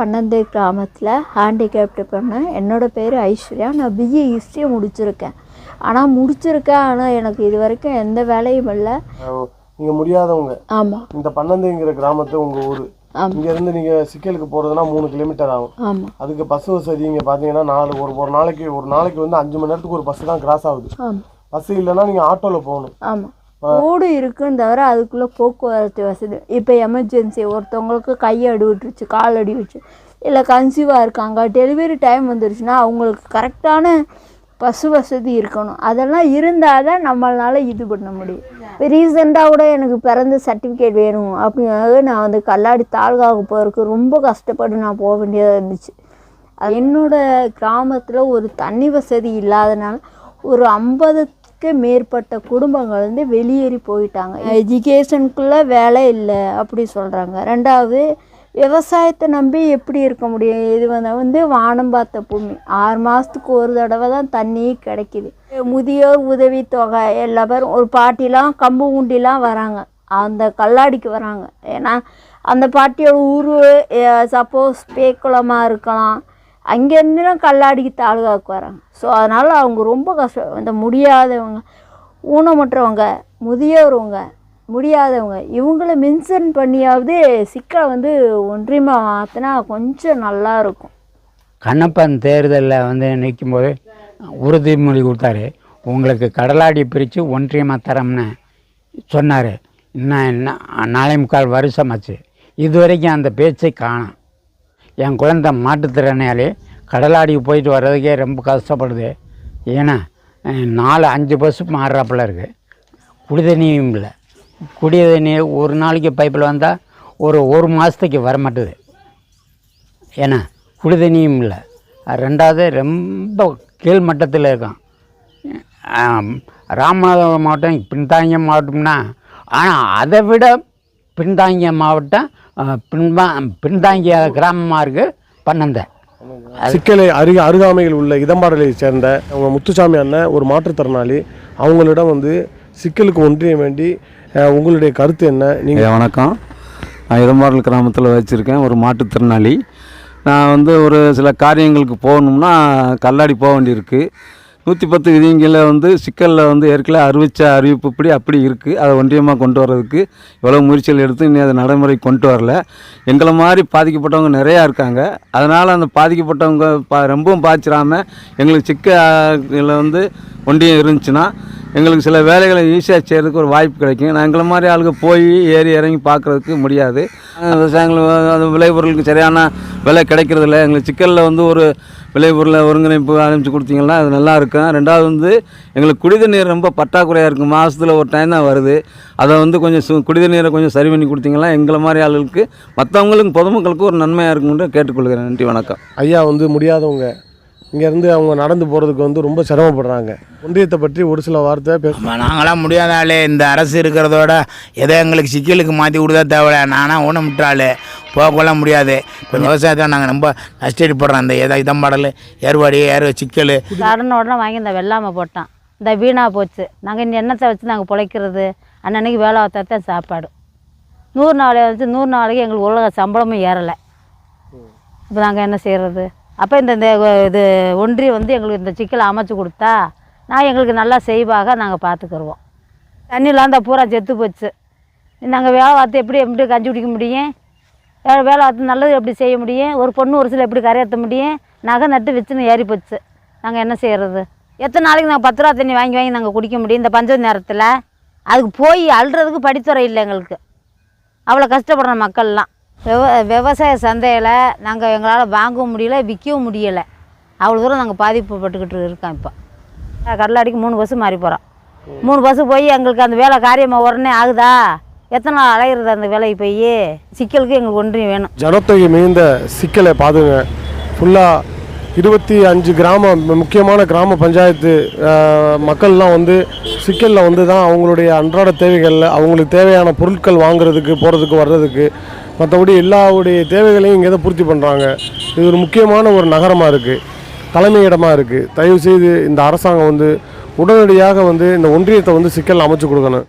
பன்னெண்டு கிராமத்தில் ஹேண்டிகேப்டு பண்ணேன் என்னோடய பேர் ஐஸ்வர்யா. நான் பிஏ ஹிஸ்ட்ரியை முடிச்சிருக்கேன். ஆனால் முடிச்சிருக்கேன். ஆனால் எனக்கு இது வரைக்கும் எந்த வேலையும் இல்லை. நீங்கள் முடியாதவங்க. ஆமாம் இந்த பன்னந்துங்கிற கிராமத்து உங்கள் ஊர். இங்கேருந்து நீங்கள் சிக்கலுக்கு போகிறதுனா மூணு கிலோமீட்டர் ஆகும். ஆமாம் அதுக்கு பஸ் வசதி இங்கே பார்த்தீங்கன்னா நாலு ஒரு ஒரு நாளைக்கு ஒரு நாளைக்கு வந்து அஞ்சு மணி நேரத்துக்கு ஒரு பஸ் தான் கிராஸ் ஆகுது. பஸ் இல்லைன்னா நீங்கள் ஆட்டோவில் போகணும். ஆமாம் ஓடு இருக்குன்னு தவிர அதுக்குள்ளே போக்குவரத்து வசதி. இப்போ எமர்ஜென்சி ஒருத்தவங்களுக்கு கை அடி விட்டுருச்சு கால் அடி விட்டுச்சு இல்லை கன்சீவாக இருக்காங்க. டெலிவரி டைம் வந்துருச்சுன்னா அவங்களுக்கு கரெக்டான பசு வசதி இருக்கணும். அதெல்லாம் இருந்தால் தான் நம்மளால் இது பண்ண முடியும். இப்போ ரீசெண்டாக கூட எனக்கு பிறந்த சர்டிஃபிகேட் வேணும் அப்படிங்கிறது நான் வந்து கல்லாடி தாலுகாவுக்கு போகிறதுக்கு ரொம்ப கஷ்டப்பட்டு நான் போக வேண்டியதாக இருந்துச்சு. அது என்னோட கிராமத்தில் ஒரு தண்ணி வசதி இல்லாதனால ஒரு ஐம்பது லட்சத்துக்கு மேற்பட்ட குடும்பங்கள் வந்து வெளியேறி போயிட்டாங்க. எஜுகேஷனுக்குள்ளே வேலை இல்லை அப்படி சொல்கிறாங்க ரெண்டாவது விவசாயத்தை நம்பி எப்படி இருக்க முடியும்? இது வந்து வந்து வானம் பார்த்த பூமி. ஆறு மாதத்துக்கு ஒரு தடவை தான் தண்ணி கிடைக்கிது. முதியோர் உதவித்தொகை எல்லா பேரும் ஒரு பாட்டிலாம் கம்பு உண்டிலாம் வராங்க. அந்த கல்லாடிக்கு வராங்க. ஏன்னா அந்த பாட்டியோட ஊர் சப்போஸ் பேக்குளமாக இருக்கலாம். அங்கேருந்து கல்லாடிக்கு தாலுகாவுக்கு வராங்க. ஸோ அதனால் அவங்க ரொம்ப கஷ்டம். இந்த முடியாதவங்க ஊனமுற்றவங்க முதியோர்வங்க முடியாதவங்க இவங்கள மென்ஷன் பண்ணியாவது சிக்கலை வந்து ஒன்றியமாக மாற்றினா கொஞ்சம் நல்லா இருக்கும். கண்ணப்பன் தேர்தலில் வந்து நிற்கும்போது உறுதிமொழி கொடுத்தாரு. உங்களுக்கு கடலாடி பிரித்து ஒன்றியமாக தரம்னு சொன்னார். இன்னும் என்ன நாளை முக்கால் வருஷமாச்சு. இது வரைக்கும் அந்த பேச்சை காணோம். என் குழந்தை மாற்றுத்திறனாளி கடலாடிக்கு போயிட்டு வர்றதுக்கே ரொம்ப கஷ்டப்படுது. ஏன்னா நாலு அஞ்சு பஸ்ஸு மாறுறாப்புல இருக்குது குடி தண்ணியும் இல்லை. குடி தண்ணி ஒரு நாளைக்கு பைப்பில் வந்தால் ஒரு ஒரு மாதத்துக்கு வர மாட்டுது ஏன்னா குடி தண்ணியும் இல்லை. ரெண்டாவது ரொம்ப கீழ் மட்டத்தில் இருக்கான் ராமநாதபுரம் மாவட்டம் பின்தாங்கிய மாவட்டம்னா ஆனால் அதை விட பின்தாங்கிய மாவட்டம் பின்பா பின்தாங்கிய கிராமமாக இருக்குது பன்னந்தை. சிக்கலை அருக அருகாமையில் உள்ள இதம்பாடலை சேர்ந்த அவங்க முத்துசாமி அண்ணன் ஒரு மாற்றுத்திறனாளி. அவங்களிடம் வந்து சிக்கலுக்கு ஒன்றியம் வேண்டி உங்களுடைய கருத்து என்ன? நீங்கள் வணக்கம். நான் இதம்பாடல் கிராமத்தில் வச்சுருக்கேன் ஒரு மாற்றுத்திறனாளி. நான் வந்து ஒரு சில காரியங்களுக்கு போகணும்னா கல்லாடி போக வேண்டியிருக்கு. நூற்றி பத்து விதிங்களில் வந்து சிக்கலில் வந்து ஏற்கனவே அறிவித்த அறிவிப்புப்படி அப்படி இருக்குது அதை ஒன்றியமாக கொண்டு வர்றதுக்கு எவ்வளோ முயற்சிகள் எடுத்து இன்னும் அதை நடைமுறை கொண்டு வரல. எங்களை மாதிரி பாதிக்கப்பட்டவங்க நிறையா இருக்காங்க. அதனால் அந்த பாதிக்கப்பட்டவங்க பா ரொம்பவும் பாய்ச்சிடாமல் எங்களுக்கு சிக்கலில் வந்து ஒன்றியம் இருந்துச்சுன்னா எங்களுக்கு சில வேலைகளை ஈஸியாக செய்கிறதுக்கு ஒரு வாய்ப்பு கிடைக்கும். நான் எங்களை மாதிரி ஆளுங்க போய் ஏறி இறங்கி பார்க்குறதுக்கு முடியாது. விவசாயங்கள் விளைபொருளுக்கு சரியான விலை கிடைக்கிறதில்ல. எங்களுக்கு சிக்கலில் வந்து ஒரு விளைபொருளை ஒருங்கிணைப்பு ஆரம்பித்து கொடுத்தீங்கன்னா அது நல்லா இருக்கும் ரெண்டாவது வந்து எங்களுக்கு குடித நீர் ரொம்ப பற்றாக்குறையாக இருக்குது மாதத்தில் ஒரு டைம் தான் வருது. அதை வந்து கொஞ்சம் சு குடித நீரை கொஞ்சம் சரி பண்ணி கொடுத்தீங்கன்னா எங்களை மாதிரி ஆளுகளுக்கு மற்றவங்களுக்கு பொதுமக்களுக்கு ஒரு நன்மையாக இருக்கும்னு கேட்டுக்கொள்கிறேன். நன்றி வணக்கம். ஐயா வந்து முடியாதவங்க. இங்கேருந்து அவங்க நடந்து போகிறதுக்கு வந்து ரொம்ப சிரமப்படுறாங்க. ஒன்றியத்தை பற்றி ஒரு சில வார்த்தை பேச நாங்களாம் முடியாத ஆளு. இந்த அரசு இருக்கிறதோட ஏதோ எங்களுக்கு சிக்கலுக்கு மாற்றி கொடுத்தா தேவையில்ல. நானா ஊனமுற்றாள் போகக்கொள்ள முடியாது. கொஞ்சம் விவசாயத்தை நாங்கள் ரொம்ப நஷ்டப்படுறோம் இந்த எதோ இதம்பாடல் ஏர்வாடி ஏர் சிக்கல். கடன் உடனே வாங்கி இந்த வெள்ளாமை போட்டான். இந்த வீணாக போச்சு. நாங்கள் இந்த எண்ணத்தை வச்சு நாங்கள் பிழைக்கிறது? அன்னன்னைக்கு வேலை பார்த்தா சாப்பாடு. நூறு நாள் வச்சு நூறு நாளைக்கு எங்களுக்கு உலக சம்பளமும் ஏறலை. இப்போ நாங்கள் என்ன செய்கிறது அப்போ இந்த இந்த இது ஒன்றியம் வந்து எங்களுக்கு இந்த சிக்கலை அமைச்சு கொடுத்தா நான் எங்களுக்கு நல்லா செய்வாக நாங்கள் பார்த்துக்கிருவோம் தண்ணியில் அந்த பூரா செத்து போச்சு. நாங்கள் வேலை வார்த்தை எப்படி எப்படி கஞ்சி குடிக்க முடியும்? வேலை வேலை வார்த்தை நல்லது எப்படி செய்ய முடியும்? ஒரு பொண்ணு ஒரு சில எப்படி கரையாற்ற முடியும்? நகை நட்டு வச்சுன்னு ஏறி போச்சு. நாங்கள் என்ன செய்கிறது எத்தனை நாளைக்கு நாங்கள் பத்து ரூபா தண்ணி வாங்கி வாங்கி நாங்கள் குடிக்க முடியும் இந்த பஞ்ச நேரத்தில்? அதுக்கு போய் அள்ளுறதுக்கு படித்துறை இல்லை எங்களுக்கு. அவ்வளோ கஷ்டப்படுற மக்கள்லாம். விவ விவசாய சந்தையில் நாங்கள் எங்களால் வாங்கவும் முடியல விற்கவும் முடியலை. அவ்வளோ தூரம் நாங்கள் பாதிப்புப்பட்டுக்கிட்டு இருக்கோம் இப்போ. கடலாடிக்கு மூணு பஸ்ஸு மாறி போகிறோம் மூணு பஸ்ஸு போய் எங்களுக்கு அந்த வேலை காரியமாக உடனே ஆகுதா? எத்தனை நாள் அலையிறது அந்த வேலைக்கு போய்? சிக்கலுக்கு எங்களுக்கு ஒன்றையும் வேணும். ஜனத்தொகை மிகுந்த சிக்கலை பாதுங்க. ஃபுல்லாக இருபத்தி அஞ்சு கிராம முக்கியமான கிராம பஞ்சாயத்து மக்கள்லாம் வந்து சிக்கலில் வந்து தான் அவங்களுடைய அன்றாட தேவைகளில் அவங்களுக்கு தேவையான பொருட்கள் வாங்குறதுக்கு போகிறதுக்கு வர்றதுக்கு மற்றபடி எல்லாவுடைய தேவைகளையும் இங்கே தான் பூர்த்தி பண்ணுறாங்க இது ஒரு முக்கியமான ஒரு நகரமாக இருக்குது தலைமையிடமாக இருக்குது தயவுசெய்து இந்த அரசாங்கம் வந்து உடனடியாக வந்து இந்த ஒன்றியத்தை வந்து சிக்கல் அமைச்சு கொடுக்கணும்.